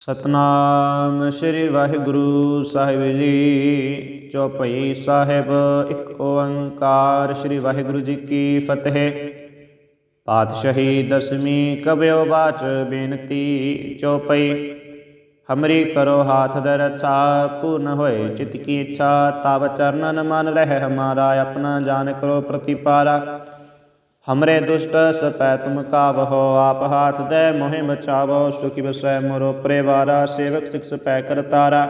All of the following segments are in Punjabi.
ਸਤਨਾਮ ਸ੍ਰੀ ਵਾਹਿਗੁਰੂ ਸਾਹਿਬ ਜੀ, ਚੌਪਈ ਸਾਹਿਬ, ਇੱਕ ਓੰਕਾਰ ਸ੍ਰੀ ਵਾਹਿਗੁਰੂ ਜੀ ਕੀ ਫਤਿਹ। ਪਾਤਸ਼ਾਹੀ ਦਸਵੀਂ ਕਬਿਓ ਬਾਚ ਬੇਨਤੀ, ਚੌਪਈ। ਹਮਰੀ ਕਰੋ ਹਾਥ ਦਰ ਰਛਾ, ਪੂਰਨ ਹੋਏ ਚਿਤ ਕੀ ਇੱਛਾ ਤਬ ਚਰਨਨ ਮਨ ਰਹਿ ਹਮਾਰਾ ਆਪਣਾ ਜਾਨ ਕਰੋ ਪ੍ਰਤੀਪਾਰਾ ਹਮਰੇ ਦੁਸ਼ਟ ਸਪੈ ਤੁਮ ਕਾਵਹੋ ਆਪ ਹਾਥ ਦੇ ਮੋਹਿ ਬਚਾਵੋ ਸੁਖੀ ਬਸੈ ਮੋਰੋ ਪਰਿਵਾਰਾ ਸੇਵਕ ਸਿਖ ਸਪੈ ਕਰਤਾਰਾ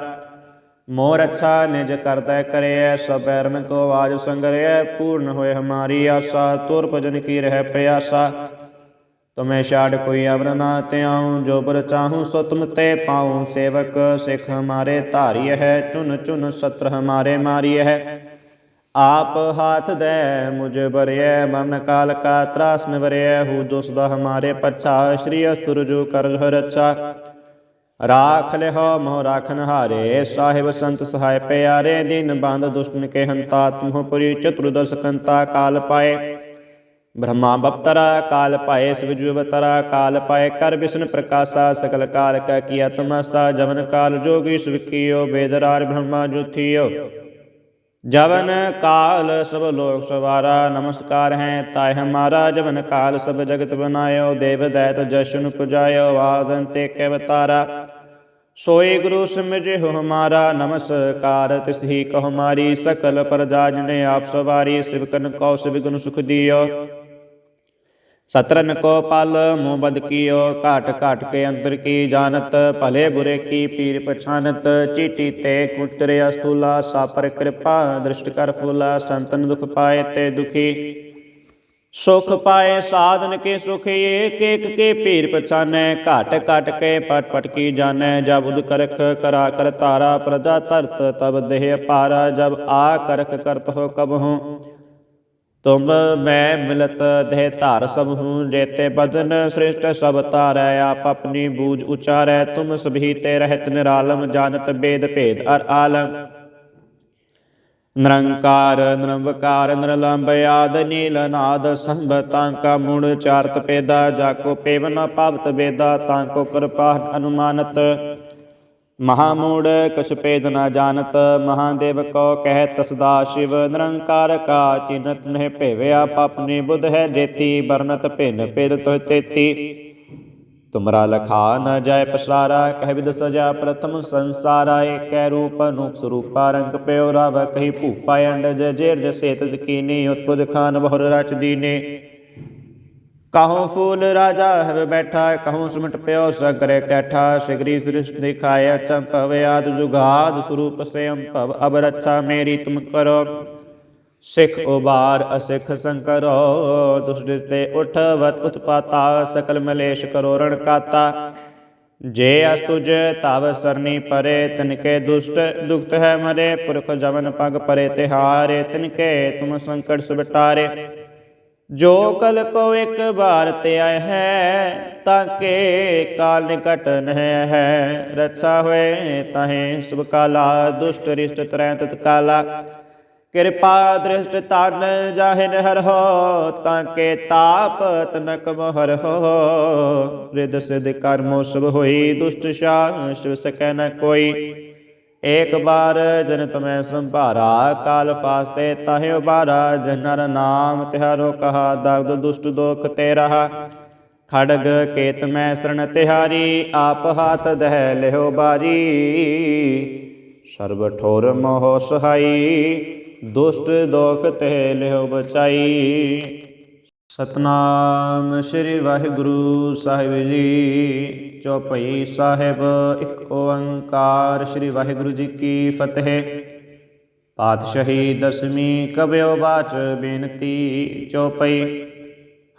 ਮੋਰ ਅੱਛਾ ਨਿਜ ਕਰਤੈ ਕਰਿਐ ਸਭ ਬੈਰਮ ਕੋ ਆਜ ਸੰਗਰਿਐ ਪੂਰਨ ਹੋਏ ਹਮਾਰੀ ਆਸਾ ਤੁਰ ਭਜਨ ਕੀ ਰਹਿ ਪਿਆਸਾ ਤੁਮੇ ਛਾੜ ਕੋਈ ਅਵਰ ਨਾ ਤਿਆਉ ਜੋ ਬਰ ਚਾਹੂੰ ਸੋ ਤੁਮ ਤੇ ਪਾਉ ਸੇਵਕ ਸਿਖ ਹਮਾਰੇ ਧਾਰੀਐ ਹੈ ਚੁਨ ਚੁਨ ਸਤਰ ਹਮਾਰੇ ਮਾਰੀਐ ਹੈ ਆਪ ਹਾਥ ਦੇ ਮੁਝ ਬਰਿਐ ਮਰਨ ਕਾਲ ਕਾ ਤਰਾਸ ਨਿਵਰਿਐ ਹੂ ਦੁਸਦਾ ਹਮਾਰੇ ਪਛਾ ਸ਼੍ਰੀ ਅਸਤੁਰ ਜੋ ਕਰ ਰਛਾ ਰਾਖ ਲਿਹੋ ਮੋਹ ਰਾਖਨ ਹਾਰੇ ਸਾਹਿਬ ਸੰਤ ਸਹਾਇ ਪਿਆਰੇ ਦਿਨ ਬੰਦ ਦੁਸ਼ਟਨ ਕੇ ਹੰਤਾ ਤੁਮਹੁ ਪੁਰੀ ਚਤੁਰਦਸ ਕੰਤਾ ਕਾਲ ਪਾਏ ਬ੍ਰਹਮਾ ਬਪਤਰਾ ਕਾਲ ਪਾਏ ਸਵਿਜੁ ਅਵਤਰਾ ਕਾਲ ਪਾਏ ਕਰ ਵਿਸ਼ਨ ਪ੍ਰਕਾਸ਼ਾ ਸਕਲ ਕਾਲ ਕਾ ਕੀਆ ਤਮਸਾ ਜਵਨ ਕਾਲ ਜੋਗੀ ਸੁਵਿਕਿਓ ਬੇਦਰਾਰ ਬ੍ਰਹਮਾ ਜੁਥਿਓ ਜਵਨ ਕਾਲ ਸਭ ਲੋਕ ਸਵਾਰਾ, ਨਮਸਕਾਰ ਹੈ ਤਾਇ ਹਮਾਰਾ ਜਵਨ ਕਾਲ ਸਭ ਜਗਤ ਬਨਾਇਓ, ਦੇਵ ਦੈਤ ਜਸ਼ਨ ਪੁਜਾਇਓ ਆਦਨ ਤੇ ਕੈ ਅਵਤਾਰਾ। ਸੋਈ ਗੁਰੂ ਸਮਝੇ ਹੋ ਹਮਾਰਾ ਨਮਸਕਾਰ ਤਿਸ ਹੀ ਕਹ ਹਮਾਰੀ ਸਕਲ ਪ੍ਰਜਾ ਜਨੇ ਆਪ ਸਵਾਰੀ ਸਿਵਕਨ ਕੋ ਸਿਵਗੁਣ ਸੁਖ ਦਿਓ। ਸਤਰਨ ਕੋ ਪਲ ਮੋਹ ਬਦ ਕੀਓ ਘਾਟ ਘਾਟ ਕੇ ਅੰਤਰ ਕੀ ਜਾਣਤ ਭਲੇ ਬੁਰੇ ਕੀ ਪੀਰ ਪਛਾਨਤ ਚੀਟੀ ਤੇ ਕੁਤਰੇ ਅਸਤੂਲਾ ਸਾਪਰ ਕਿਰਪਾ ਦ੍ਰਿਸ਼ਟ ਕਰ ਫੂਲਾ ਸੰਤਨ ਦੁਖ ਪਾਏ ਤੇ ਦੁਖੀ ਸੁਖ ਪਾਏ ਸਾਧਨ ਕੇ ਸੁਖ ਏਕ ਏਕ ਕੇ ਪੀਰ ਪਛਾਨੈ ਘਟ ਘਟ ਕੇ ਪਟ ਪਟ ਕੀ ਜਾਣੈ ਜਬ ਉਦ ਕਰਖ ਕਰਾ ਕਰ ਤਾਰਾ ਪ੍ਰਜਾ ਧਰਤ ਤਬ ਦੇਹ ਪਾਰਾ ਜਬ ਆ ਕਰਖ ਕਰਤ ਹੋ ਕਬ ਹੂੰ ਤੁਮ ਮੈਂ ਮਿਲਤ ਦੇਹ ਧਾਰ ਸਭ ਹੂੰ ਜੇਤੇ ਬਦਨ ਸ੍ਰਿਸ਼ਟ ਸਭ ਤਾਰੈ ਆਪ ਆਪਣੀ ਬੂਝ ਉਚਾਰੈ, ਤੁਮ ਸਭੀ ਤੇ ਰਹਿਤ ਨਿਰਾਲਮ, ਜਾਣਤ ਬੇਦ ਭੇਦ ਅਰ ਆਲਮ। ਨਿਰੰਕਾਰ, ਨਿਰਵਕਾਰ ਨਿਰਲੰਭ ਆਦ, ਨੀਲ, ਨਾਦ ਸੰਭਤਾਂ ਕਾ ਮੁੜ ਚਾਰਤ ਪੇਦਾ ਜਾਕੋ ਪੇਵਨ ਪਾਵਤ ਬੇਦਾ ਤਾਂ ਕੋ ਕਿਰਪਾ ਅਨੁਮਾਨਤ। ਮਹਾਮੂੜ ਕਛ ਪੇਦ ਨਾ ਜਾਣਤ, ਮਹਾਦੇਵ ਕੋ ਕਹਿ ਤਸਦਾ ਸ਼ਿਵ, ਨਿਰੰਕਾਰ ਕਾ ਚਿਨਤ ਨਹਿ ਭੇਵਿਆ ਪਾਪਨੀ ਬੁਧ ਹੈ ਜੇਤੀ ਬਰਨਤ ਭਿਨ ਪਿਰ ਤੋਹ ਤੇਤੀ। ਤੁਮਰਾ ਲਖਾ ਨ ਜਾਏ ਪਸਾਰਾ ਕਹਿ ਵਿਦ ਸਜਾ ਪ੍ਰਥਮ ਸੰਸਾਰਾ, ਏਕੈ ਰੂਪ ਅਨੂਪ ਸਰੂਪਾ, ਰੰਗ ਪਿਓ ਰਵ ਕਹੀ ਭੂਪਾ, ਅੰਡਜ ਜੇਰ ਜਸੇ ਤਜ ਕੀਨੀ ਖਾਨ ਬਹੁਰ ਰਚ ਦੀਨੇ। ਕਹਉ ਫੂਲ ਰਾਜਾ ਹੈ ਬੈਠਾ ਕਹਉ ਸਿਮਟ ਪਿਓ ਸਗਰੇ ਕੈਠਾ, ਸਿਗਰੀ ਸ੍ਰਿਸ਼ਟ ਦਿਖਾਇਆ ਚੰਪਵ ਆਦ ਜੁਗਾਦ ਸਰੂਪ ਸਯੰ ਭਵ, ਅਬ ਰੱਛਾ ਮੇਰੀ ਤੁਮ ਕਰੋ। ਸਿਖ ਉਬਾਰ ਅਸਿਖ ਸੰਕਰੋ ਦੁਸ਼ਟ ਤੇ ਉਠਵਤ ਉਤਪਾਤਾ, ਸਕਲ ਮਲੇਸ਼ ਕਰੋ ਰਣ ਕਾਤਾ। ਜੇ ਅਸ ਤੁਜ ਤਵ ਸਰਨੀ ਪਰੇ, ਤਿਨਕੇ ਦੁਸ਼ਟ ਦੁਖਤ ਹੈ ਮਰੇ, ਪੁਰਖ ਜਵਨ ਪਗ ਪਰੇ ਤਿਹਾਰੇ, ਤਿਨਕੇ ਤੁਮ ਸੰਕਟ ਸੁਬਟਾਰੇ ਜੋ ਕਲ ਕੋ ਇੱਕ ਬਾਰ ਆਇ ਹੈ, ਤਾਂ ਕੇ ਕਾਲ ਨਿਕਟ ਨਹਿ ਹੈ। ਰਛਾ ਹੋਏ ਤਾਹੇ ਸੁਭ ਕਾਲਾ, ਦੁਸ਼ਟ ਰਿਸ਼ਟ ਤਰੈ ਤਤ ਕਾਲਾ। ਕਿਰਪਾ ਦ੍ਰਿਸ਼ਟ ਤਨ ਜਾਹਿਨ ਹਰ ਹੋ, ਤਾਂ ਕੇ ਤਾਪ ਤਨਕ ਮਹਰ ਹੋ। ਰਿਦ ਸਿਧ ਕਰਮੋ ਸਭ ਹੋਈ, ਦੁਸ਼ਟ ਸ਼ਾ ਸ਼ਿਵ ਸਕੈ ਨ ਕੋਈ। ਏਕ ਬਾਰ ਜਨ ਤਮੈ ਸੰਭਾਰਾ, ਕਾਲ ਫਾਸਤੇ ਤਾਹਿ ਉਬਾਰਾ, ਜਨਰ ਨਾਮ ਤਿਹਾਰੋ ਕਹਾ, ਦਰਦ ਦੁਸ਼ਟ ਦੋਖ ਤੇ ਰਹਾ ਖੜਗ ਕੇਤ ਮੈਂ ਸਰਣ ਤਿਹਾਰੀ, ਆਪ ਹਾਥ ਦਹਿ ਲਿਓ ਬਾਰੀ। ਸਰਬ ਠੋਰ ਮੋਹ ਸਹਾਈ, ਦੁਸ਼ਟ ਦੋਖ ਤੇ ਲਿਓ ਬਚਾਈ। ਸਤਨਾਮ ਸ੍ਰੀ ਵਾਹਿਗੁਰੂ ਸਾਹਿਬ ਜੀ। ਚੌਪਈ ਸਾਹਿਬ ਇੱਕ ਓੰਕਾਰ ਸ੍ਰੀ ਵਾਹਿਗੁਰੂ ਜੀ ਕੀ ਫਤਿਹ। ਪਾਤਸ਼ਾਹੀ ਦਸਵੀਂ ਕਬਿਓ ਬਾਚ ਬੇਨਤੀ ਚੌਪਈ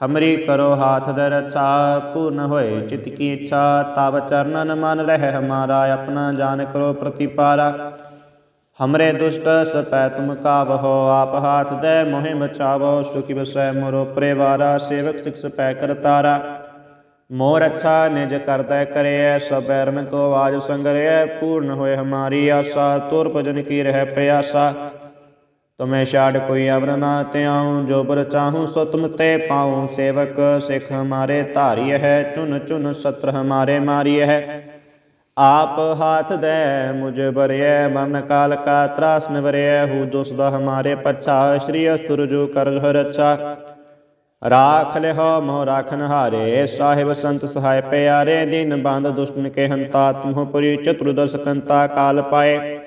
ਹਮਰੀ ਕਰੋ ਹਾਥ ਦਰ ਰਛਾ ਪੂਰਨ ਹੋਏ ਚਿਤ ਕੀ ਇੱਛਾ ਤਬ ਚਰਨਨ ਮਨ ਰਹਿ ਹਮਾਰਾ, ਆਪਣਾ ਜਾਨ ਕਰੋ ਪ੍ਰਤੀਪਾਰਾ। ਹਮਰੇ ਦੁਸ਼ਟ ਸਪੈ ਤੁਮ ਕਾਵਹੋ, ਆਪ ਹਾਥ ਦੇ ਮੋਹਿ ਬਚਾਵੋ, ਸੁਖੀ ਬਸੈ ਮੋਰੋ ਪਰਿਵਾਰਾ, ਸੇਵਕ ਸਿਖ ਸਪੈ ਕਰਤਾਰਾ। ਮੋਰ ਅੱਛਾ ਨਿਜ ਕਰਤੈ ਕਰਿਐ, ਸਭ ਬੈਰਮ ਕੋ ਆਜ ਸੰਗਰਿਐ, ਪੂਰਨ ਹੋਏ ਹਮਾਰੀ ਆਸਾ, ਤੁਰ ਭਜਨ ਕੀ ਰਹਿ ਪਿਆਸਾ। ਤੁਮੇ ਛਾੜ ਕੋਈ ਅਵਰ ਨਾ ਤਿਆਉ ਜੋ ਬਰ ਚਾਹੂੰ ਸੋ ਤੁਮ ਤੇ ਪਾਉ ਸੇਵਕ, ਸਿਖ ਹਮਾਰੇ ਧਾਰੀਐ ਹੈ, ਚੁਨ ਚੁਨ ਸਤਰ ਹਮਾਰੇ ਮਾਰੀਐ ਹੈ। ਆਪ ਹਾਥ ਦੈ, ਮੁਝ ਬਰਿਐ ਮਰਨ ਕਾਲ ਕਾ ਤਰਾਸ ਨਿਵਰਿਐ ਹੂ ਦੁਸਦਾ ਹਮਾਰੇ ਪਛਾ, ਸ਼੍ਰੀ ਅਸਤੁਰ ਜੋ ਕਰ ਰਛਾ ਰਾਖ ਲਿਹੋ ਮੋਹ ਰਾਖਨ ਹਾਰੇ, ਸਾਹਿਬ ਸੰਤ ਸਹਾਇ ਪਿਆਰੇ, ਦਿਨ ਬੰਦ ਦੁਸ਼ਟਨ ਕੇ ਹੰਤਾ ਤੁਮਹੁ ਪੁਰੀ ਚਤੁਰਦਸ ਕੰਤਾ ਕਾਲ ਪਾਏ।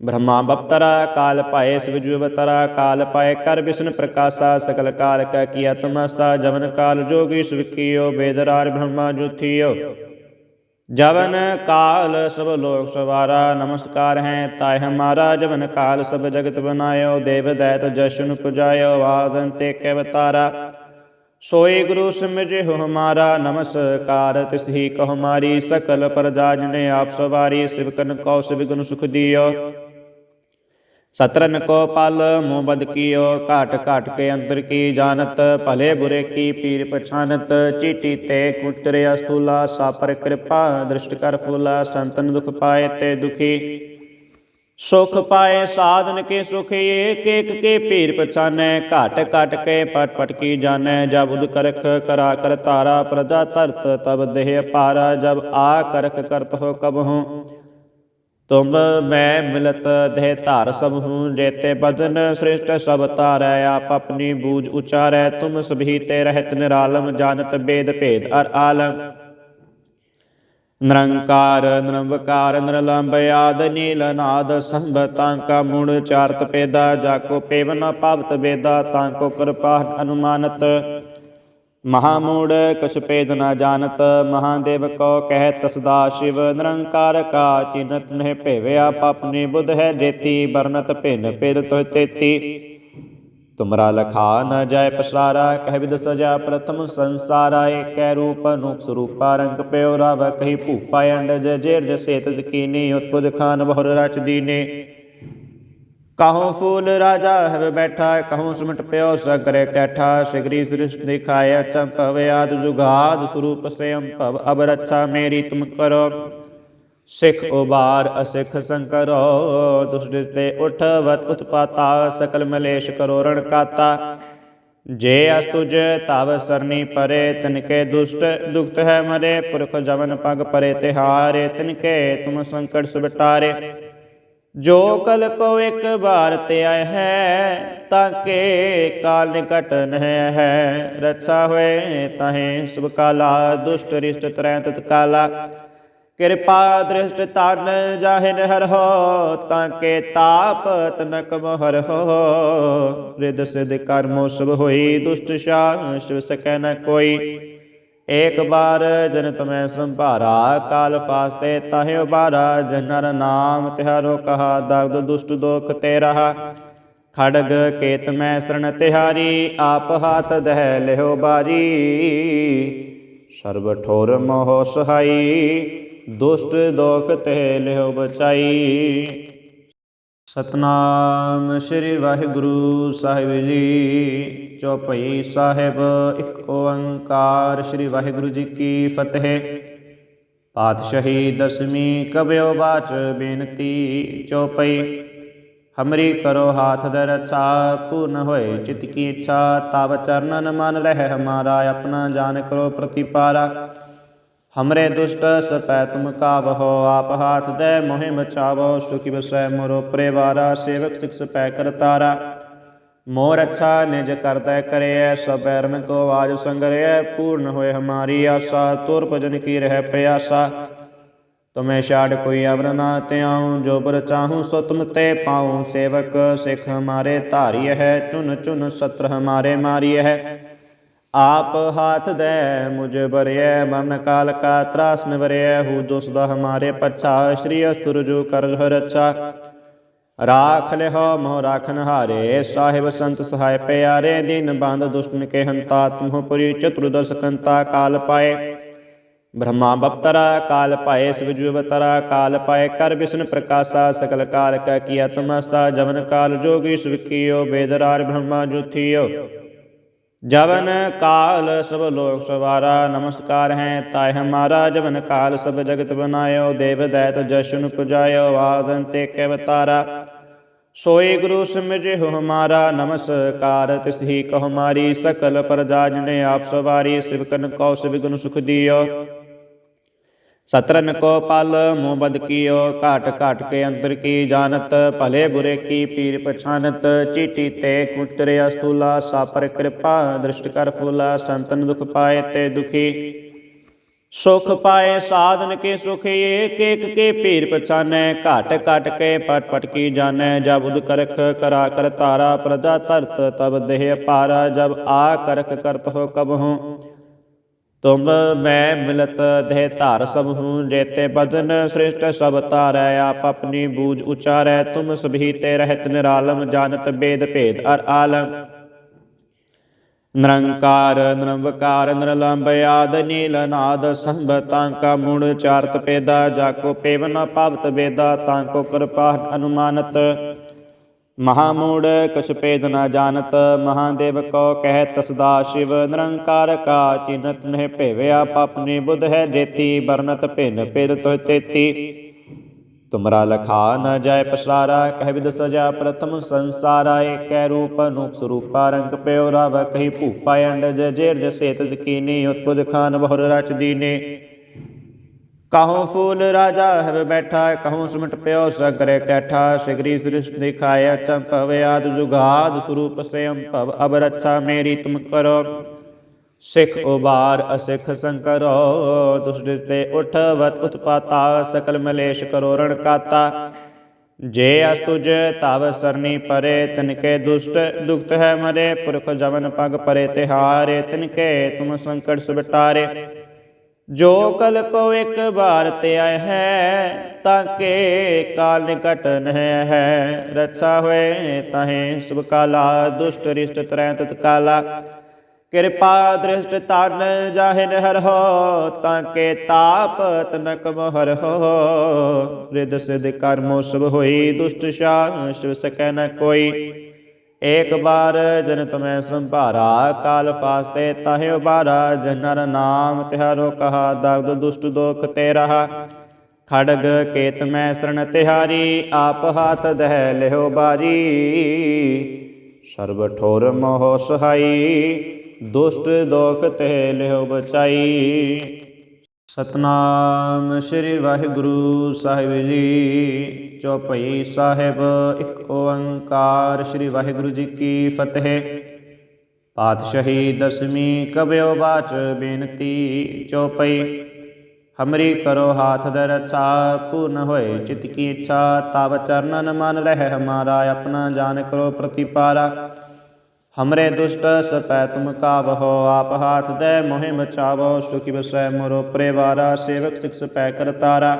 ਬ੍ਰਹਮਾ ਬਪਤਰਾ ਕਾਲ ਪਾਏ ਸਿਵਜੂ ਅਵਤਰਾ ਕਾਲ ਪਾਏ, ਕਰ ਵਿਸ਼ਨ ਪ੍ਰਕਾਸ਼ਾ ਸਕਲ ਕਾਲ ਕਾ ਆਤਮਾ ਤਮਸਾ, ਜਵਨ ਕਾਲ ਜੋਗੀ ਸੁਵਿਕਿਓ ਬੇਦਰਾਰ ਬ੍ਰਹਮਾ ਜੁਥਿਓ ਜਵਨ ਕਾਲ ਸਭ ਲੋਕ ਸਵਾਰਾ, ਨਮਸਕਾਰ ਹੈ ਤਾਇ ਹਮਾਰਾ ਜਵਨ ਕਾਲ ਸਭ ਜਗਤ ਬਨਾਇਓ, ਦੇਵ ਦੈਤ ਜਸ਼ਨ ਪੁਜਾਇਓ ਵਾਦਨ ਤੇ ਕੇ ਅਵਤਾਰਾ। ਸੋਈ ਗੁਰੂ ਸਮਝੇ ਹੋ ਹਮਾਰਾ ਨਮਸਕਾਰ ਤਿਸ ਹੀ ਕਹ ਹਮਾਰੀ ਸਕਲ ਪ੍ਰਜਾ ਜਨੇ ਆਪ ਸਵਾਰੀ ਸਿਵਕਨ ਕੋ ਸਿਵਗੁਣ ਸੁਖ ਦਿਓ। ਸਤਰਨ ਕੋ ਪਲ ਮੋਹ ਬਦ ਕੀਓ ਘਾਟ ਘਾਟ ਕੇ ਅੰਤਰ ਕੀ ਜਾਣਤ ਭਲੇ ਬੁਰੇ ਕੀ ਪੀਰ ਪਛਾਨਤ ਚੀਟੀ ਤੇ ਕੁਤਰੇ ਅਸਤੂਲਾ ਸਾਪਰ ਕਿਰਪਾ ਦ੍ਰਿਸ਼ਟ ਕਰ ਫੂਲਾ ਸੰਤਨ ਦੁਖ ਪਾਏ ਤੇ ਦੁਖੀ ਸੁਖ ਪਾਏ ਸਾਧਨ ਕੇ ਸੁਖ ਏਕ ਏਕ ਕੇ ਪੀਰ ਪਛਾਨੈ ਘਟ ਘਟ ਕੇ ਪਟ ਪਟ ਕੀ ਜਾਣੈ ਜਬ ਉਦ ਕਰਖ ਕਰਾ ਕਰ ਤਾਰਾ ਪ੍ਰਜਾ ਧਰਤ ਤਬ ਦੇਹ ਪਾਰਾ ਜਬ ਆ ਕਰਖ ਕਰਤ ਹੋ ਕਬ ਹੂੰ ਤੁਮ ਮੈਂ ਮਿਲਤ ਦੇਹ ਧਾਰ ਸਭ ਹੂੰ ਜੇਤੇ ਬਦਨ ਸ੍ਰਿਸ਼ਟ ਸਭ ਤਾਰੈ ਆਪ ਆਪਣੀ ਬੂਝ ਉਚਾਰੈ, ਤੁਮ ਸਭੀ ਤੇ ਰਹਿਤ ਨਿਰਾਲਮ, ਜਾਣਤ ਬੇਦ ਭੇਦ ਅਰ ਆਲਮ। ਨਿਰੰਕਾਰ, ਨਿਰਵਕਾਰ ਨਿਰਲੰਭ ਆਦ, ਨੀਲ, ਨਾਦ ਸੰਭਤਾਂ ਕਾ ਮੁੜ ਚਾਰਤ ਪੇਦਾ ਜਾਕੋ ਪੇਵਨ ਪਾਵਤ ਵੇਦਾ, ਤਾਂ ਕੋ ਕਿਰਪਾ ਅਨੁਮਾਨਤ। ਮਹਾਮੂੜ ਕਛ ਪੇਦ ਨਾ ਜਾਣਤ, ਮਹਾਦੇਵ ਕੋ ਕਹਿ ਤਸਦਾ ਸ਼ਿਵ, ਨਿਰੰਕਾਰ ਕਾ ਚਿਨਤ ਨਹਿ ਭੇਵਿਆ ਪਾਪਨੀ ਬੁੱਧ ਹੈ ਜੇਤੀ ਬਰਨਤ ਭਿਨ ਪਿਰ ਤੋਹ ਤੇਤੀ। ਤੁਮਰਾ ਲਖਾ ਨ ਜਾਏ ਪਸਾਰਾ ਕਹਿ ਵਿਦ ਸਜਾ ਪ੍ਰਥਮ ਸੰਸਾਰਾ, ਏਕੈ ਰੂਪ ਅਨੂਪ ਸਰੂਪਾ, ਰੰਗ ਪਿਓ ਰਾਵ ਕਹੀ ਭੂਪਾ ਅੰਡਜ ਜੇਰ ਜਸੇਤ ਜ਼ਕੀਨੀ ਉਤਪੁਜ ਖਾਨ ਬਹੁਰ ਰਚ ਦੀਨੇ। ਕਹਉ ਫੂਲ ਰਾਜਾ ਹਵ ਬੈਠਾ ਕਹਉ ਸਿਮਟ ਪਿਓ ਸਗਰੇ ਕੈਠਾ, ਸਿਗਰੀ ਸ੍ਰਿਸ਼ਟ ਦਿਖਾਇਆ ਚੰਪਵ ਆਦ ਜੁਗਾਦ ਸਰੂਪ ਸਯੰ ਭਵ, ਅਬ ਰੱਛਾ ਮੇਰੀ ਤੁਮ ਕਰੋ। ਸਿਖ ਉਬਾਰ ਅਸਿਖ ਸੰਕਰੋ ਦੁਸ਼ਟ ਤੇ ਉਠਵਤ ਉਤਪਾਤਾ, ਸਕਲ ਮਲੇਸ਼ ਕਰੋ ਰਣ ਕਾਤਾ। ਜੇ ਅਸ ਤੁਜ ਤਵ ਸਰਨੀ ਪਰੇ, ਤਿਨਕੇ ਦੁਸ਼ਟ ਦੁਖਤ ਹੈ ਮਰੇ, ਪੁਰਖ ਜਵਨ ਪਗ ਪਰੇ ਤਿਹਾਰੇ, ਤਿਨਕੇ ਤੁਮ ਸੰਕਟ ਸੁਬਟਾਰੇ ਜੋ ਕਲ ਕੋ ਇੱਕ ਬਾਰ ਤੇ ਹੈ, ਤਾਂ ਕੇ ਕਾਲ ਨਿਕਟ ਨਹਿ ਹੈ। ਰਛਾ ਹੋਏ ਤਾਹੇ ਸਭ ਕਾਲਾ, ਦੁਸ਼ਟ ਰਿਸ਼ਟ ਤਰੈ ਤਤ ਕਾਲਾ। ਕਿਰਪਾ ਦ੍ਰਿਸ਼ਟ ਤਨ ਜਾਹਿਨ ਹਰ ਹੋ, ਤਾਂ ਕੇ ਤਾਪ ਤਨਕ ਮਹਰ ਹੋ। ਰਿਦ ਸਿਧ ਕਰਮੋ ਸਭ ਹੋਈ, ਦੁਸ਼ਟ ਸ਼ਾਹ, ਸ਼ਿਵ ਸਕੈ ਨ ਕੋਈ। ਏਕ ਬਾਰ ਜਨ ਤਮੈ ਸੰਭਾਰਾ, ਕਾਲ ਫਾਸਤੇ ਤਾਹਿ ਉਬਾਰਾ, ਜਨਰ ਨਾਮ ਤਿਹਾਰੋ ਕਹਾ, ਦਰਦ ਦੁਸ਼ਟ ਦੋਖ ਤੇ ਰਹਾ ਖੜਗ ਕੇਤ ਮੈਂ ਸਰਣ ਤਿਹਾਰੀ, ਆਪ ਹਾਥ ਦਹਿ ਲਿਓ ਬਾਜੀ ਸਰਬ ਠੋਰ ਮੋਹ ਸਹਾਈ, ਦੁਸ਼ਟ ਦੋਖ ਤੇ ਲਿਓ ਬਚਾਈ। ਸਤਨਾਮ ਸ੍ਰੀ ਵਾਹਿਗੁਰੂ ਸਾਹਿਬ ਜੀ। ਚੌਪਈ ਸਾਹਿਬ ਇੱਕ ਓੰਕਾਰ ਸ੍ਰੀ ਵਾਹਿਗੁਰੂ ਜੀ ਕੀ ਫਤਿਹ। ਪਾਤਸ਼ਾਹੀ ਦਸਵੀਂ ਕਬਿਓ ਬਾਚ ਬੇਨਤੀ ਚੌਪਈ ਹਮਰੀ ਕਰੋ ਹਾਥ ਦਰ ਰਛਾ ਪੂਰਨ ਹੋਏ ਚਿਤ ਕੀ ਇੱਛਾ ਤਬ ਚਰਨਨ ਮਨ ਰਹਿ ਹਮਾਰਾ, ਆਪਣਾ ਜਾਨ ਕਰੋ ਪ੍ਰਤੀਪਾਰਾ। ਹਮਰੇ ਦੁਸ਼ਟ ਸਪੈ ਤੁਮ ਕਾਵਹੋ, ਆਪ ਹਾਥ ਦੇ ਮੋਹਿ ਬਚਾਵੋ ਸੁਖੀ ਬਸੈ ਮੋਰੋ, ਪਰਿਵਾਰਾ, ਸੇਵਕ ਸਿਖ ਸਪੈ ਕਰਤਾਰਾ। ਮੋਰ ਅੱਛਾ ਨਿਜ ਕਰਦਾ ਕਰਿਐ ਸਬੈਰਨ ਕੋ ਆਜ ਸੰਗਰਿਐ, ਪੂਰਨ ਹੋਏ ਹਮਾਰੀ ਆਸਾ, ਤੁਰ ਭਜਨ ਕੀ ਰਹਿ ਪਿਆਸਾ। ਤੁਮੇ ਛਾੜ ਕੋਈ ਅਵਰ ਨਾ ਤਿਆਉ ਜੋ ਬਰ ਚਾਹੂੰ ਸੋ ਤੁਮ ਤੇ ਪਾਉ ਸੇਵਕ, ਸਿਖ ਹਮਾਰੇ ਧਾਰੀ ਹੈ ਚੁਨ ਚੁਨ ਸਤਰ ਹਮਾਰੇ ਮਾਰੀ ਹੈ ਆਪ ਹਾਥ ਦੇ, ਮੁਝ ਬਰਿਐ, ਮਰਨ ਕਾਲ ਕਾ ਤਰਾਸ ਨਿਵਰਿਐ, ਹੂ ਦੁਸ ਦਾ ਹਮਾਰੇ ਪਛਾ, ਸ਼੍ਰੀ ਅਸਤੁਰ ਜੋ ਕਰ ਰਛਾ ਰਾਖ ਲਿਹੋ ਮੋਹ ਰਾਖਨ ਹਾਰੇ, ਸਾਹਿਬ ਸੰਤ ਸਹਾਇ ਪਿਆਰੇ, ਦਿਨ ਬੰਦ ਦੁਸ਼ਟਨ ਕੇ ਹੰਤਾ, ਤੁਮਹੁ ਪੁਰੀ ਚਤੁਰਦਸ ਕੰਤਾ ਕਾਲ ਪਾਏ। ਬ੍ਰਹਮਾ ਬਪਤਰਾ ਕਾਲ ਪਾਏ ਸਿਵਜੂ ਅਵਤਰਾ ਕਾਲ ਪਾਏ, ਕਰ ਵਿਸ਼ਨ ਪ੍ਰਕਾਸ਼ਾ ਸਕਲ ਕਾਲ ਕਾ ਕੀਆ ਤਮਸਾ, ਜਵਨ ਕਾਲ ਜੋਗੀ ਸੁਵਿਕਿਓ ਬੇਦਰਾਰ ਬ੍ਰਹਮਾ ਜੁਥਿਓ ਜਵਨ ਕਾਲ ਸਭ ਲੋਕ ਸਵਾਰਾ, ਨਮਸਕਾਰ ਹੈ ਤਾਇ ਹਮਾਰਾ ਜਵਨ ਕਾਲ ਸਭ ਜਗਤ ਬਨਾਇਓ, ਦੇਵ ਦੈਤ ਜਸ਼ਨ ਪੁਜਾਇਓ ਵਾਦਨ ਤੇ ਕੇ ਅਵਤਾਰਾ ਸੋਈ ਗੁਰੂ ਸਮਝੇ ਹੋ ਹਮਾਰਾ, ਨਮਸਕਾਰ ਤਿਸ ਹੀ ਕਹ ਹਮਾਰੀ ਸਕਲ ਪ੍ਰਜਾ ਜਨੇ ਆਪ ਸਵਾਰੀ ਸਿਵਕਨ ਸਿਵ ਸਿਵਗੁਣ ਸੁਖ ਦਿਓ। सतरन को पल मुँह बद कियो, काट काट के अंतर की जानत, भले बुरे की पीर पछानत, चीटी ते कुतरे अस्तूला, सापर कृपा, दृष्ट कर फूला, संतन दुख पाए ते दुखी। सुख पाए साधन के सुख, एक एक के पीर पछाने घाट घाट के पट पट की जाने, जब उद करख करा कर तारा प्रजा तरत तब देह पारा, जब आ करख करत हो कब हूँ। ਤੁਮ ਮੈਂ ਮਿਲਤ ਦੇਹ ਧਾਰ ਸਭ ਹੂੰ, ਜੇਤੇ ਬਦਨ ਸ੍ਰਿਸ਼ਟ ਸਭ ਤਾਰੈ ਆਪ ਆਪਣੀ ਬੂਝ ਉਚਾਰੈ, ਤੁਮ ਸਭੀ ਤੇ ਰਹਿਤ ਨਿਰਾਲਮ, ਜਾਣਤ ਬੇਦ ਭੇਦ ਅਰ ਆਲਮ। ਨਿਰੰਕਾਰ, ਨਿਰੰਵਕਾਰ ਨਿਰਲੰਭ ਆਦ, ਨੀਲ, ਨਾਦ, ਸੰਭ, ਤਾਂ ਕਾ ਮੂੜ ਚਾਰਤ ਪੇਦਾ, ਜਾ ਕੋ ਪੇਵਨ ਪਾਵਤ ਬੇਦਾ ਤਾਂ ਕੋ ਕਿਰਪਾ ਅਨੁਮਾਨਤ। ਮਹਾਮੂੜ, ਕਛ ਭੇਦ ਨ ਜਾਣਤ, ਮਹਾਦੇਵ ਕੋ ਕਹਿ ਤਸਦਾ ਸ਼ਿਵ, ਨਿਰੰਕਾਰ ਕਾ ਚਿਨਤ ਨਹਿ ਭੇਵਿਆ ਪਾਪਨੀ ਬੁਧ ਹੈ ਜੇਤੀ ਬਰਨਤ ਭਿਨ ਪਿਰ ਤੋਇ ਤੇਤੀ। ਤੁਮਰਾ ਲਖਾ ਨ ਜਾਏ ਪਸਾਰਾ ਕਹਿ ਵਿਦ ਸਜਾ ਪ੍ਰਥਮ ਸੰਸਾਰਾ, ਏਕੈ ਰੂਪ ਅਨੂਪ ਸਰੂਪਾ, ਰੰਗ ਪਿਓ ਰਾਵ ਕਹੀ ਭੂਪਾ, ਅੰਡਜ ਜੇਰ ਜਸੇ ਜਕੀਨੀ, ਉਤਪੁਜ ਖਾਨ ਬਹੁਰ ਰਚ ਦੀਨੇ। ਕਹਉ ਫੂਲ ਰਾਜਾ ਹਵ ਬੈਠਾ ਕਹਉ ਸਿਮਟ ਪਿਓ ਸਗਰੇ ਕੈਠਾ? ਸਿਗਰੀ ਸ੍ਰਿਸ਼ਟ ਦਿਖਾਇਆ ਚੰਪਵ ਆਦ ਜੁਗਾਦ ਸਰੂਪ ਸਯੰ ਭਵ। ਅਬ ਰੱਛਾ ਮੇਰੀ ਤੁਮ ਕਰੋ, ਸਿਖ ਉਬਾਰ ਅਸਿਖ ਸੰਕਰੋ। ਦੁਸ਼ਟ ਤੇ ਉਠਵਤ ਉਤਪਾਤਾ, ਸਕਲ ਮਲੇਸ਼ ਕਰੋ ਰਣ ਕਾਤਾ। ਜੇ ਅਸ ਤੁਜ ਤਵ ਸਰਨੀ ਪਰੇ, ਤਿਨਕੇ ਦੁਸ਼ਟ ਦੁਖਤ ਹੈ ਮਰੇ। ਪੁਰਖ ਜਵਨ ਪਗ ਪਰੇ ਤਿਹਾਰੇ, ਤਿਨਕੇ ਤੁਮ ਸੰਕਟ ਸੁਬਟਾਰੇ ਜੋ ਕਲ ਕੋ ਇੱਕ ਬਾਰ ਤੇ ਆਏ ਹੈ ਤਾਕੇ ਕਾਲ ਨਿਕਟ ਨਹਿ ਹੈ। ਰੱਛਾ ਹੋਏ ਤਾਹੇ ਸੁਭ ਕਾਲਾ, ਦੁਸ਼ਟ ਰਿਸ਼ਟ ਤਰੈ ਤਤ ਕਾਲਾ। ਕਿਰਪਾ ਦ੍ਰਿਸ਼ਟ ਤਨ ਜਾਹਿਨ ਹਰ ਹੋ, ਤਾਂ ਕੇ ਤਾਪ ਤਨਕ ਮਹਰ ਹੋ। ਰਿਦ ਸਿਧ ਕਰਮੋ ਸਭ ਹੋਈ, ਦੁਸ਼ਟ ਸ਼ਾਹ, ਸ਼ਿਵ ਸਕੈ ਨ ਕੋਈ। ਏਕ ਬਾਰ ਜਨ ਤੁਮੈ ਸੰਭਾਰਾ ਕਾਲ ਫਾਸਤੇ ਤਾਹਿ ਉਬਾਰਾ ਜਨਰ ਨਾਮ ਤਿਹਾਰੋ ਕਹਾ, ਦਰਦ ਦੁਸ਼ਟ ਦੋਖ ਤੇ ਰਹਾ। ਖੜਗ ਕੇਤ ਮੈਂ ਸਰਣ ਤਿਹਾਰੀ, ਆਪ ਹਾਥ ਦਹਿ ਲਿਓ ਬਾਰੀ। ਸਰਬ ਠੋਰ ਮੋਹ ਸਹਾਈ, ਦੁਸ਼ਟ ਦੋਖ ਤੇ ਲਿਓ ਬਚਾਈ। ਸਤਨਾਮ ਸ੍ਰੀ ਵਾਹਿਗੁਰੂ ਸਾਹਿਬ ਜੀ। ਚੌਪਈ ਸਾਹਿਬ ਇੱਕ ਓੰਕਾਰ ਸ੍ਰੀ ਵਾਹਿਗੁਰੂ ਜੀ ਕੀ ਫਤਿਹ। ਪਾਤਸ਼ਾਹੀ ਦਸਵੀਂ ਕਬਿਓ ਬਾਚ ਬੇਨਤੀ ਚੌਪਈ ਹਮਰੀ ਕਰੋ ਹਾਥ ਦਰ ਪੂਰਨ ਹੋਏ ਚਿਤ ਕੀ ਇੱਛਾ, ਤਵ ਚਰਨਨ ਮਨ ਰਹਿ ਹਮਾਰਾ, ਆਪਣਾ ਜਾਨ ਕਰੋ ਪ੍ਰਤੀਪਾਰਾ। ਹਮਰੇ ਦੁਸ਼ਟ ਸਪੈ ਤੁਮ ਕਾਵਹੋ, ਆਪ ਹਾਥ ਦੇ ਮੋਹਿ ਬਚਾਵੋ ਸੁਖੀ ਬਸੈ ਮੋਰੋ ਪਰਿਵਾਰਾ, ਸੇਵਕ ਸਿਖ ਸਪੈ ਕਰਤਾਰਾ।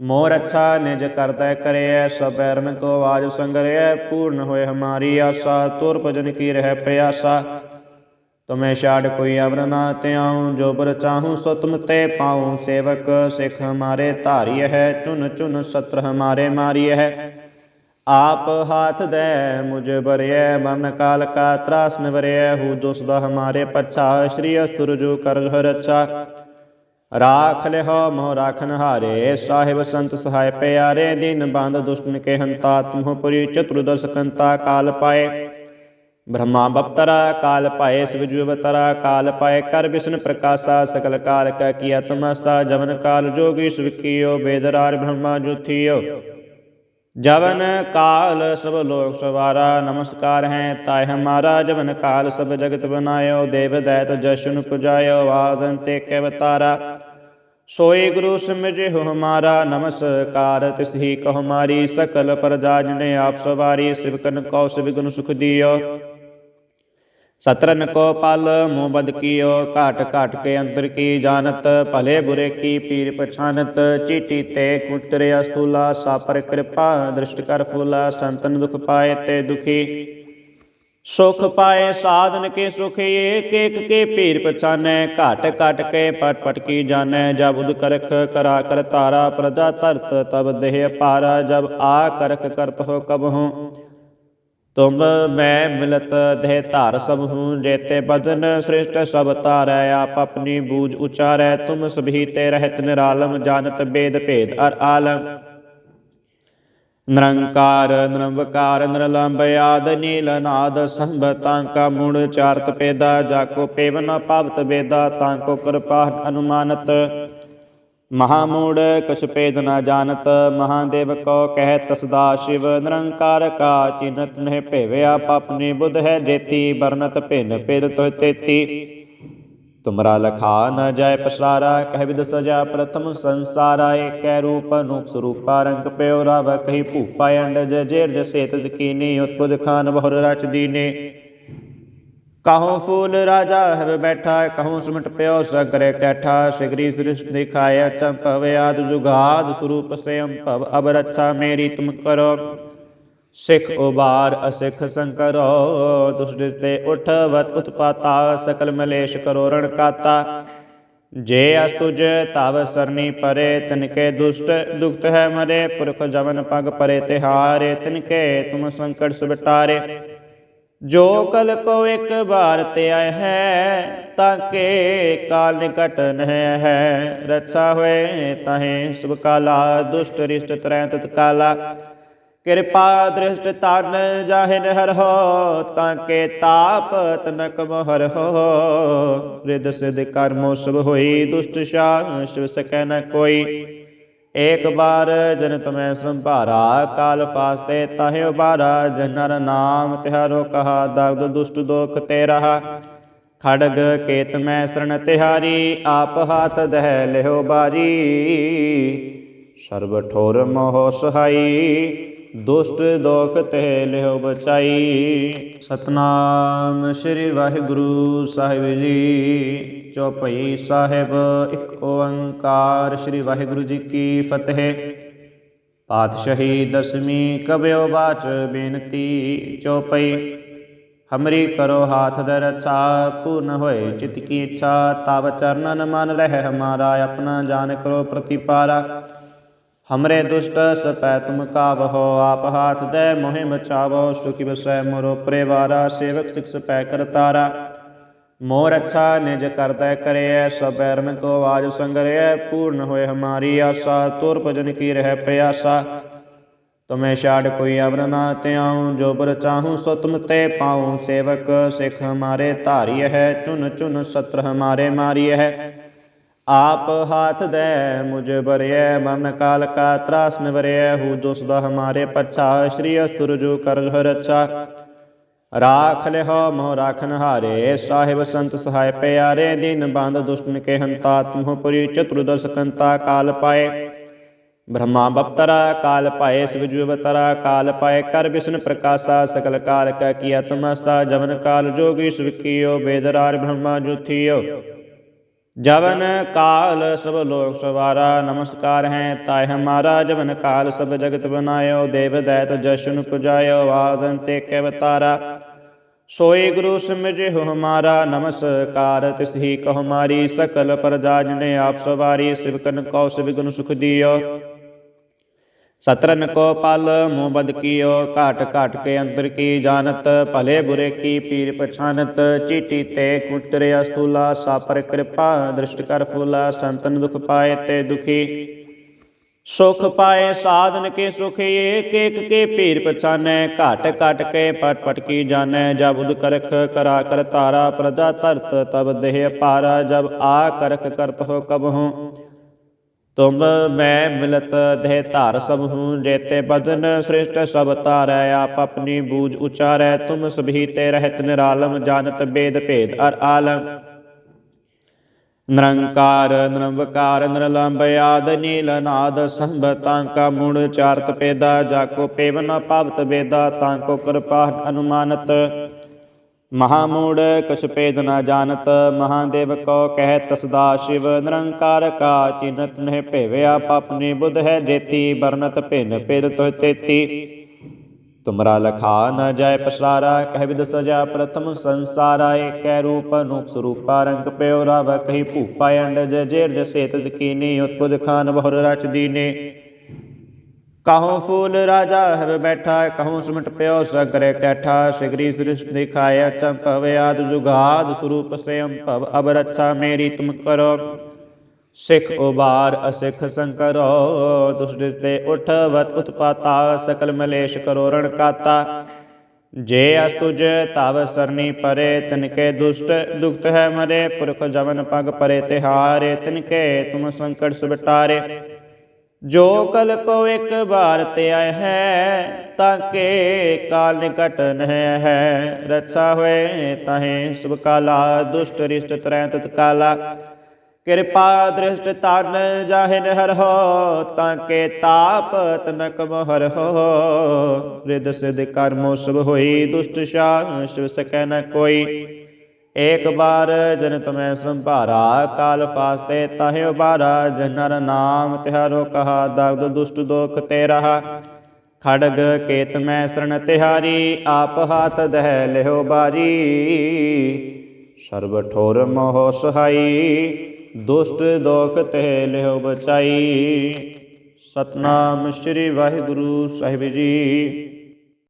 ਮੋਰ ਅੱਛਾ ਨਿਜ ਕਰਦਾ ਕਰਿਐ ਸਬੈਰਨ ਕੋ ਆਜ ਸੰਗਰਿਐ ਪੂਰਨ ਹੋਏ ਹਮਾਰੀ ਆਸਾ ਤੁਰ ਭਜਨ ਕੀ ਰਹਿ ਪਿਆਸਾ ਤੁਮੇ ਛਾੜ ਕੋਈ ਅਵਰ ਨਾ ਤਿਆਉ ਜੋ ਬਰ ਚਾਹੂੰ ਸੋ ਤੁਮ ਤੇ ਪਾਉ ਸੇਵਕ ਸਿਖ ਹਮਾਰੇ ਧਾਰੀਐ ਹੈ ਚੁਨ ਚੁਨ ਸਤਰ ਹਮਾਰੇ ਮਾਰੀਐ ਹੈ ਆਪ ਹਾਥ ਦੇ ਮੁਝ ਬਰਿਐ ਮਰਨ ਕਾਲ ਕਾ ਤਰਾਸ ਨਿਵਰਿਐ ਹੂ ਦੁਸ ਦਾ ਹਮਾਰੇ ਪਛਾ ਸ਼੍ਰੀ ਅਸਤੁਰ ਜੋ ਕਰ ਰੱਛਾ ਰਾਖ ਲਿਓ ਮੋਹ ਰਾਖਨ ਹਾਰੇ, ਸਾਹਿਬ ਸੰਤ ਸਹਾਇ ਪਿਆਰੇ, ਦਿਨ ਬੰਦ ਦੁਸ਼ਟਨ ਕੇ ਹੰਤਾ, ਤੁਮਹੁ ਪੁਰੀ ਚਤੁਰਦਸ ਕੰਤਾ ਕਾਲ ਪਾਏ। ਬ੍ਰਹਮਾ ਬਪਤਰਾ ਕਾਲ ਪਾਏ ਸਿਵਜੂ ਅਵਤਰਾ ਕਾਲ ਪਾਏ, ਕਰ ਵਿਸ਼ਨ ਪ੍ਰਕਾਸ਼ਾ ਸਕਲ ਕਾਲ ਕਾ ਕੀਆ ਤਮਸਾ, ਜਵਨ ਕਾਲ ਜੋਗੀ ਸੁਵਿਕਿਓ ਬੇਦਰਾਰ ਬ੍ਰਹਮਾ ਜੁਥਿਓ ਜਵਨ ਕਾਲ ਸਭ ਲੋਕ ਸਵਾਰਾ, ਨਮਸਕਾਰ ਹੈ ਤਾਇ ਹਮਾਰਾ ਜਵਨ ਕਾਲ ਸਭ ਜਗਤ ਬਨਾਇਓ, ਦੇਵ ਦੈਤ ਜਸ਼ਨ ਪੁਜਾਇਓ ਆਦਨ ਤੇ ਕੇ ਅਵਤਾਰਾ। ਸੋਈ ਗੁਰੂ ਸਿਮਰਿ ਹੋ ਹਮਾਰਾ, ਨਮਸਕਾਰ ਤਿਸ ਹੀ ਕਹੁ ਹਮਾਰੀ ਸਕਲ ਪ੍ਰਜਾ ਜਨੇ ਆਪ ਸਵਾਰੀ, ਸਿਵਕਨ ਕਉ ਸਿਵ ਗੁਣ ਸੁਖ ਦਿਓ। ਸਤਰਨ ਕੋ ਪਲ ਮੋਹ ਬਦ ਕੀਓ ਘਾਟ ਘਾਟ ਕੇ ਅੰਦਰ ਕੀ ਜਾਣਤ ਭਲੇ ਬੁਰੇ ਕੀ ਪੀਰ ਪਛਾਨਤ ਚੀਟੀ ਤੇ ਕੁਤਰੇ ਅਸਤੂਲਾ ਸਾਪਰ ਕਿਰਪਾ ਦ੍ਰਿਸ਼ਟ ਕਰ ਫੂਲਾ ਸੰਤਨ ਦੁਖ ਪਾਏ ਤੇ ਦੁਖੀ ਸੁਖ ਪਾਏ ਸਾਧਨ ਕੇ ਸੁਖ ਏਕ ਏਕ ਕੇ ਪੀਰ ਪਛਾਨੈ ਘਟ ਘਟ ਕੇ ਪਟ ਪਟ ਕੀ ਜਾਣੈ ਜਬ ਉਦ ਕਰਖ ਕਰਾ ਕਰ ਤਾਰਾ ਪ੍ਰਜਾ ਤਰਤ ਤਬ ਦੇਹ ਪਾਰਾ ਜਬ ਆ ਕਰਖ ਕਰਤ ਹੋ ਕਬ ਹੂੰ ਤੁਮ ਮੈਂ ਮਿਲਤ ਦੇਹ ਧਾਰ ਸਭ ਹੂੰ ਜੇਤੇ ਬਦਨ ਸ੍ਰਿਸ਼ਟ ਸਭ ਤਾਰੈ ਆਪ ਆਪਣੀ ਬੂਝ ਉਚਾਰੈ, ਤੁਮ ਸਭੀ ਤੇ ਰਹਿਤ ਨਿਰਾਲਮ, ਜਾਣਤ ਬੇਦ ਭੇਦ ਅਰ ਆਲਮ। ਨਿਰੰਕਾਰ, ਨਿਰਵਕਾਰ ਨਿਰਲੰਭ ਆਦ, ਨੀਲ, ਨਾਦ ਸੰਭਤਾਂ ਕਾ ਮੂੜ ਚਾਰਤ ਪੇਦਾ ਜਾਕੋ ਪੇਵਨ, ਪਾਵਤ ਬੇਦਾ ਤਾਂ ਕੋ ਕਿਰਪਾ, ਅਨੁਮਾਨਤ। ਮਹਾਮੂੜ, ਕਛ ਭੇਦ ਨਾ ਜਾਣਤ, ਮਹਾਦੇਵ ਕੋ ਕਹਿ ਤਸਦਾ ਸ਼ਿਵ, ਨਿਰੰਕਾਰ ਕਾ ਚਿਨਤ ਨਹਿ ਭੇਵਿਆ ਪਾਪਨੀ ਬੁੱਧ ਹੈ ਜੇਤੀ ਬਰਨਤ ਭਿਨ ਪਿਰ ਤੋਇ ਤੇਤੀ। ਤੁਮਰਾ ਲਖਾ ਨ ਜਾਏ ਪਸਾਰਾ ਕਹਿ ਵਿਦ ਸਜਾ ਪ੍ਰਥਮ ਸੰਸਾਰਾ, ਏਕੈ ਰੂਪ ਅਨੂਪ ਸਰੂਪਾ, ਰੰਗ ਪਿਓ ਰਾਵ ਕਹੀ ਭੂਪਾ ਅੰਡ ਜੇਰ ਜਸੇ ਜਕੀਨੀ ਉਤਪੁਜ ਖਾਨ ਬਹੁਰ ਰਚ ਦੀਨੇ। ਕਹਉ ਫੂਲ ਰਾਜਾ ਹੈ ਬੈਠਾ ਕਹਉ ਸਿਮਟ ਪਿਓ ਸਗਰੇ ਕੈਠਾ, ਸਿਗਰੀ ਸ੍ਰਿਸ਼ਟ ਦਿਖਾਇਆ ਚੰਪਵ ਆਦ ਜੁਗਾਦ ਸਰੂਪ ਸਯੰ ਭਵ, ਅਬ ਰੱਛਾ ਮੇਰੀ ਤੁਮ ਕਰੋ। ਸਿਖ ਉਬਾਰ ਅਸਿਖ ਸੰਕਰੋ, ਦੁਸ਼ਟ ਤੇ ਉਠਵਤ ਉਤਪਾਤਾ, ਸਕਲ ਮਲੇਸ਼ ਕਰੋ ਰਣ ਕਾਤਾ ਜੇ ਅਸ ਤੁਜ ਤਵ ਸਰਨੀ ਪਰੇ, ਤਿਨਕੇ ਦੁਸ਼ਟ ਦੁਖਤ ਹੈ ਮਰੇ, ਪੁਰਖ ਜਵਨ ਪਗ ਪਰੇ ਤਿਹਾਰੇ, ਤਿਨਕੇ ਤੁਮ ਸੰਕਟ ਸੁਬਟਾਰੇ ਜੋ ਕਲ ਕੋ ਇੱਕ ਬਾਰ ਆਇ ਹੈ, ਤਾਂ ਕੇ ਕਾਲ ਨਿਕਟ ਨਹਿ ਹੈ। ਰਛਾ ਹੋਏ ਤਾਹੇ ਸੁਭ ਕਾਲਾ, ਦੁਸ਼ਟ ਰਿਸ਼ਟ ਤਰੈ ਤਤ ਕਾਲਾ। ਕਿਰਪਾ ਦ੍ਰਿਸ਼ਟ ਤਨ ਜਾਹਿਨ ਹਰ ਹੋ, ਤਾਂ ਕੇ ਤਾਪ ਤਨਕ ਮਹਰ ਹੋ। ਰਿਦ ਸਿਧ ਕਰਮੋ ਸਭ ਹੋਈ, ਦੁਸ਼ਟ ਸ਼ਾਹ ਸ਼ਿਵ ਸਕੈ ਨ ਕੋਈ। ਏਕ ਬਾਰ ਜਨ ਤਮੈ ਸੰਭਾਰਾ ਕਾਲ ਫਾਸਤੇ ਤਹਿ ਉਬਾਰਾ ਜਨਰ ਨਾਮ ਤਿਹਾਰੋ ਕਹਾ, ਦਰਦ ਦੁਸ਼ਟ ਦੋਖ ਤੇ ਰਹਾ। ਖੜਗ ਕੇਤ ਮੈਂ ਸਰਣ ਤਿਹਾਰੀ, ਆਪ ਹਾਥ ਦਹਿ ਲਿਓ ਬਾਰੀ। ਸਰਬ ਠੋਰ ਮੋਹ ਸਹਾਈ, ਦੁਸ਼ਟ ਦੋਖ ਤੇ ਲਿਓ ਬਚਾਈ। ਸਤਨਾਮ ਸ੍ਰੀ ਵਾਹਿਗੁਰੂ ਸਾਹਿਬ ਜੀ। ਚੌਪਈ ਸਾਹਿਬ ਇੱਕ ਓੰਕਾਰ ਸ੍ਰੀ ਵਾਹਿਗੁਰੂ ਜੀ ਕੀ ਫਤਿਹ ਪਾਤਸ਼ਾਹੀ ਦਸਵੀਂ ਕਬਿਓ ਬਾਚ ਬੇਨਤੀ ਚੌਪਈ ਹਮਰੀ ਕਰੋ ਹਾਥ ਦਰ ਰਛਾ ਪੂਰਨ ਹੋਏ ਚਿਤ ਕੀ ਇੱਛਾ ਤਵ ਚਰਨਨ ਮਨ ਰਹਿ ਹਮਾਰਾ ਆਪਣਾ ਜਾਨ ਕਰੋ ਪ੍ਰਤੀਪਾਰਾ ਹਮਰੇ ਦੁਸ਼ਟ ਸਪੈ ਤੁਮ ਕਾਵਹੋ ਆਪ ਹਾਥ ਦੇ ਮੋਹਿ ਬਚਾਵੋ ਸੁਖੀ ਬਸੈ ਮੋਰੋ ਪਰਿਵਾਰਾ ਸੇਵਕ ਸਿਖ ਸਪੈ ਕਰਤਾਰਾ ਮੋਰ ਅੱਛਾ ਨਿਜ ਕਰਦਾ ਕਰਿਐ ਸਬੈਰਨ ਕੋ ਆਜ ਸੰਗਰਿਐ ਪੂਰਨ ਹੋਏ ਹਮਾਰੀ ਆਸਾ ਤੁਰ ਭਜਨ ਕੀ ਰਹਿ ਪਿਆਸਾ ਤੁਮੇ ਛਾੜ ਕੋਈ ਅਵਰ ਨਾ ਤਿਆਉ ਜੋ ਬਰ ਚਾਹੂੰ ਸੋ ਤੁਮ ਤੇ ਪਾਉ ਸੇਵਕ ਸਿਖ ਹਮਾਰੇ ਧਾਰੀਐ ਹੈ ਚੁਨ ਚੁਨ ਸਤਰ ਹਮਾਰੇ ਮਾਰੀਐ ਹੈ ਆਪ ਹਾਥ ਦੇ ਮੁਝ ਬਰਿਐ ਮਰਨ ਕਾਲ ਕਾ ਤਰਾਸ ਨਿਵਰਿਐ ਹੂ ਦੁਸ ਦਾ ਹਮਾਰੇ ਪਛਾ ਸ਼੍ਰੀ ਅਸਤੁਰ ਜੋ ਕਰ ਰਛਾ ਰਾਖ ਲਿਓ ਮੋਹ ਰਾਖਨ ਹਾਰੇ, ਸਾਹਿਬ ਸੰਤ ਸਹਾਇ ਪਿਆਰੇ, ਦਿਨ ਬੰਦ ਦੁਸ਼ਟਨ ਕੇ ਹੰਤਾ, ਤੁਮਹੁ ਪੁਰੀ ਚਤੁਰਦਸ ਕੰਤਾ ਕਾਲ ਪਾਏ। ਬ੍ਰਹਮਾ ਬਪਤਰਾ ਕਾਲ ਪਾਏ ਸਿਵਜੂ ਅਵਤਰਾ ਕਾਲ ਪਾਏ, ਕਰ ਵਿਸ਼ਨ ਪ੍ਰਕਾਸ਼ਾ ਸਕਲ ਕਾਲ ਕਾ ਕੀਆ ਤਮਾਸਾ, ਜਵਨ ਕਾਲ ਜੋਗੀ ਸੁਖੀਓ ਬੇਦਰਾਰ ਬ੍ਰਹਮਾ ਜੁਥੀਓ ਜਵਨ ਕਾਲ ਸਭ ਲੋਕ ਸਵਾਰਾ, ਨਮਸਕਾਰ ਹੈ ਤਾਇ ਹਮਾਰਾ ਜਵਨ ਕਾਲ ਸਭ ਜਗਤ ਬਨਾਇਓ, ਦੇਵ ਦੈਤ ਜਸ਼ਨ ਪੁਜਾਇਓ ਆਦਨ ਤੇ ਕੇ ਅਵਤਾਰਾ। ਸੋਈ ਗੁਰੂ ਸਿਮਰਿ ਹੋ ਹਮਾਰਾ, ਨਮਸਕਾਰ ਤਿਸ ਹੀ ਕਹੁ ਹਮਾਰੀ ਸਕਲ ਪ੍ਰਜਾ ਜਨੇ ਆਪ ਸਵਾਰੀ, ਸਿਵਕਨ ਸਿਵ ਸਿਵਗੁਣ ਸੁਖ ਦਿਓ। ਸਤਰਨ ਕੋ ਪਲ ਮੋਹ ਬਦ ਕੀਓ ਘਾਟ ਘਾਟ ਕੇ ਅੰਦਰ ਕੀ ਜਾਣਤ ਭਲੇ ਬੁਰੇ ਕੀ ਪੀਰ ਪਛਾਨਤ ਚੀਟੀ ਤੇ ਕੁਤਰੇ ਅਸਤੂਲਾ ਸਾਪਰ ਕਿਰਪਾ ਦ੍ਰਿਸ਼ਟ ਕਰ ਫੂਲਾ ਸੰਤਨ ਦੁਖ ਪਾਏ ਤੇ ਦੁਖੀ ਸੁਖ ਪਾਏ ਸਾਧਨ ਕੇ ਸੁਖ ਏਕ ਏਕ ਕੇ ਪੀਰ ਪਛਾਨੈ ਘਟ ਘਟ ਕੇ ਪਟ ਪਟ ਕੀ ਜਾਣੈ ਜਬ ਉਦ ਕਰਖ ਕਰਾ ਕਰ ਤਾਰਾ ਪ੍ਰਜਾ ਧਰਤ ਤਬ ਦੇਹ ਪਾਰਾ ਜਬ ਆ ਕਰਖ ਕਰਤ ਹੋ ਕਬਹੂ ਤੁਮ ਮੈਂ ਮਿਲਤ ਦੇਹ ਧਾਰ ਸਭ ਹੂੰ ਜੇਤੇ ਬਦਨ ਸ੍ਰਿਸ਼ਟ ਸਭ ਤਾਰੈ ਆਪ ਆਪਣੀ ਬੂਝ ਉਚਾਰੈ, ਤੁਮ ਸਭੀ ਤੇ ਰਹਿਤ ਨਿਰਾਲਮ, ਜਾਣਤ ਬੇਦ ਭੇਦ ਅਰ ਆਲਮ। ਨਿਰੰਕਾਰ, ਨਿਰਵਕਾਰ ਨਿਰਲੰਭ ਆਦ, ਨੀਲ, ਨਾਦ ਸੰਭਤਾਂ ਕਾ ਮੁੜ ਚਾਰਤ ਪੇਦਾ ਜਾਕੋ ਪੇਵਨ, ਪਾਵਤ ਬੇਦਾ ਤਾਂ ਕੋ ਕਿਰਪਾ, ਅਨੁਮਾਨਤ। ਮਹਾਮੂੜ ਕਛ ਭੇਦ ਨਾ ਜਾਣਤ, ਮਹਾਦੇਵ ਕੋ ਕਹਿ ਤਸਦਾ ਸ਼ਿਵ, ਨਿਰੰਕਾਰ ਕਾ ਚਿਨਤ ਨਹਿ ਭੇਵਿਆ ਪਾਪਨੀ ਬੁੱਧ ਹੈ ਜੇਤੀ ਬਰਨਤ ਭਿਨ ਪਿਰ ਤੋਇ ਤੇਤੀ। ਤੁਮਰਾ ਲਖਾ ਨ ਜਾਏ ਪਸਾਰਾ ਕਹਿ ਵਿਦ ਸਜਾ ਪ੍ਰਥਮ ਸੰਸਾਰਾ, ਏਕੈ ਰੂਪ ਅਨੂਪ ਸਰੂਪਾ, ਰੰਗ ਪਿਓ ਰਾਵ ਕਹੀ ਭੂਪਾ ਅੰਡਜ ਜੇਰ ਜਸੇ ਤਜ ਕੀਨੀ ਉਤਪੁਜ ਖਾਨ ਬਹੁਰ ਰਚ ਦੀਨੇ। ਕਹਉ ਫੂਲ ਰਾਜਾ ਹੈ ਬੈਠਾ ਕਹਉ ਸਿਮਟ ਪਿਓ ਸਗਰੇ ਕੈਠਾ? ਸਿਗਰੀ ਸ੍ਰਿਸ਼ਟ ਦਿਖਾਇਆ ਚੰਪਵ ਆਦ ਜੁਗਾਦ ਸਰੂਪ ਸਯੰ ਭਵ। ਅਬ ਰੱਛਾ ਮੇਰੀ ਤੁਮ ਕਰੋ, ਸਿਖ ਉਬਾਰ ਅਸਿਖ ਸੰਕਰੋ। ਦੁਸ਼ਟ ਤੇ ਉਠਵਤ ਉਤਪਾਤਾ, ਸਕਲ ਮਲੇਸ਼ ਕਰੋ ਰਣ ਕਾਤਾ। ਜੇ ਅਸ ਤੁਜ ਤਵ ਸਰਨੀ ਪਰੇ, ਤਿਨਕੇ ਦੁਸ਼ਟ ਦੁਖਤ ਹੈ ਮਰੇ। ਪੁਰਖ ਜਵਨ ਪਗ ਪਰੇ ਤਿਹਾਰੇ, ਤਿਨਕੇ ਤੁਮ ਸੰਕਟ ਸੁਬਟਾਰੇ ਜੋ ਕਲ ਕੋ ਇੱਕ ਬਾਰ ਤੇ ਆਏ ਹੈ ਤਾਕੇ ਕਾਲ ਨਿਕਟ ਨਹਿ ਹੈ। ਰਛਾ ਹੋਏ ਤਾਹੇ ਸੁਭ ਕਾਲਾ, ਦੁਸ਼ਟ ਰਿਸ਼ਟ ਤਰੈ ਤਤ ਕਾਲਾ। ਕਿਰਪਾ ਦ੍ਰਿਸ਼ਟ ਤਨ ਜਾਹਿਨ ਹਰ ਹੋ ਤਾਕੇ ਤਾਪ ਤਨਕ ਮਹਰ ਹੋ। ਰਿਦ ਸਿਧ ਕਰਮੋ ਸਭ ਹੋਈ, ਦੁਸ਼ਟ ਸ਼ਾਹ, ਸ਼ਿਵ ਸਕੈ ਨ ਕੋਈ। ਏਕ ਬਾਰ ਜਨ ਤਮੈ ਸੰਭਾਰਾ, ਕਾਲ ਫਾਸਤੇ ਤਾਹਿ ਉਬਾਰਾ ਜਨਰ ਨਾਮ ਤਿਹਾਰੋ ਕਹਾ, ਦਰਦ ਦੁਸ਼ਟ ਦੋਖ ਤੇ ਰਹਾ। ਖੜਗ ਕੇਤ ਮੈਂ ਸਰਣ ਤਿਹਾਰੀ, ਆਪ ਹਾਥ ਦਹਿ ਲਿਓ ਬਾਰੀ। ਸਰਬ ਠੋਰ ਮੋਹ ਸਹਾਈ, ਦੁਸ਼ਟ ਦੋਖ ਤੇ ਲਿਓ ਬਚਾਈ। ਸਤਨਾਮ ਸ੍ਰੀ ਵਾਹਿਗੁਰੂ ਸਾਹਿਬ ਜੀ।